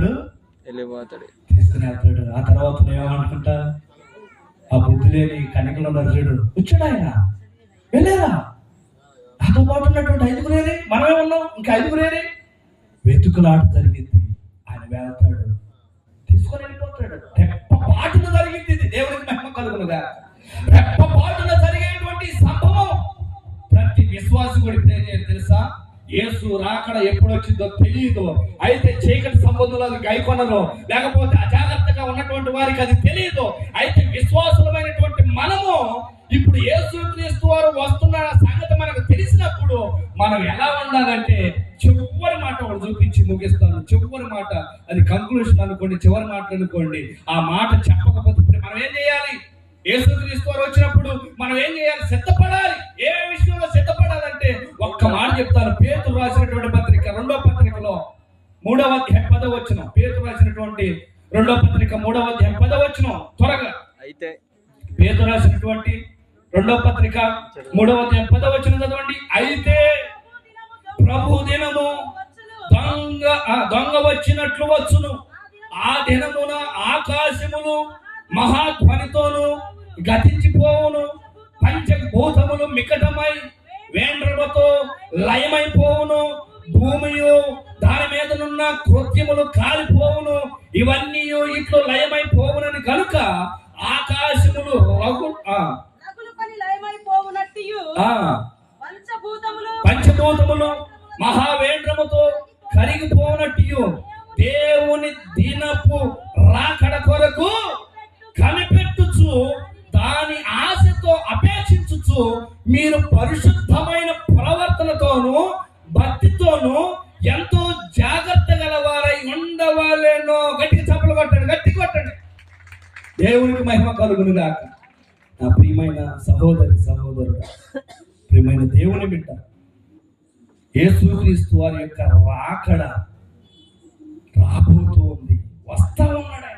చేస్తాడు వెళ్ళిపోతాడు. తీసుకుని ఆ తర్వాత ఏమనుకుంటా? ఆ బుద్ధి లేని కనికలు ఉన్నారు చూడు. వచ్చాడు ఆయన. వెళ్ళారా? నాతో పాటు ఉన్నటువంటి ఐదుగురేరే మనమే ఉన్నాం. ఇంకా ఐదుగురేరే వెతుకులాట జరిగింది. ఆయన వెళ్తాడు. తీసుకొని వెళ్ళిపోతాడు. రెప్ప పాటున జరిగింది ఇది. దేవునికి మహిమ కలుగునుగా. రెప్ప పాటున జరిగేటువంటి సంభవం ప్రతి విశ్వాసి కూడా ఇప్పుడు ఏం తెలుసా? యేసు రాకడ ఎప్పుడు వచ్చిందో తెలియదు అయితే చీకటి సంబంధంలో అది గైకొనరు లేకపోతే అజాగ్రత్తగా ఉన్నటువంటి వారికి అది తెలియదు అయితే విశ్వాసులమైనటువంటి మనము ఇప్పుడు యేసు క్రీస్తు వారు వస్తున్న సంగతి మనకు తెలిసినప్పుడు మనం ఎలా ఉండాలంటే చివరి మాట ఒకటి చూపించి ముగిస్తాను. చివరి మాట అది కంక్లూషన్ అనుకోండి చివరి మాట అనుకోండి. ఆ మాట చెప్పకపోతే ఇప్పుడు మనం ఏం చేయాలి? యేసుక్రీస్తు వారు వచ్చినప్పుడు మనం ఏం చేయాలి? సిద్ధపడాలి. ఏ చెప్తాను. పేతురు రాసినటువంటి పత్రిక రెండో పత్రికలో మూడవ అధ్యాయం పదవ వచ్చిన పేతురు రాసినటువంటి రెండో పత్రిక మూడవ అధ్యాయం పదవ వచ్చిన త్వరగా. అయితే పేతురు రాసినటువంటి రెండో పత్రిక మూడవ అధ్యాయం పదవ వచ్చిన చదవండి. అయితే ప్రభు దినము దొంగ దొంగ వచ్చినట్లు వచ్చును. ఆ దినమున ఆకాశములు మహాధ్వనితోను గతించిపోవును. పంచభూతములు మికటమై వేండ్రముతో లయమైపోవును భూమియు దాని మీదనున్న కృత్యములు కాలిపోవును ఇవన్నీ ఇట్లు లయమైపోవునని కనుక ఆకాశములు రఘు పంచభూతములు. మహావేంద్రముతో కరిగిపోనట్టు దేవుని దినపు రాకడ కొరకు కనిపెట్టుచు దాని ఆశతో అపేక్షించుచు మీరు పరిశుద్ధమైన ప్రవర్తనతోను భక్తితోను ఎంతో జాగ్రత్త గలవారై ఉండవాలేనో గట్టిగా చప్పలు కొట్టండి గట్టి కొట్టండి. దేవునికి మహిమ కలుగును గాక నా ప్రియమైన సహోదరి సహోదరుడు ప్రియమైన దేవుని బిడ్డ యేసుక్రీస్తు వారి యొక్క రాకడ రాబోతూ ఉంది. వస్తా ఉన్నాడు.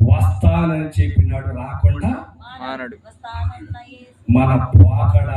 వస్తానని చెప్పినాడు రాకుండా మానడు. వస్తానన్న యేసు. మన పోకడ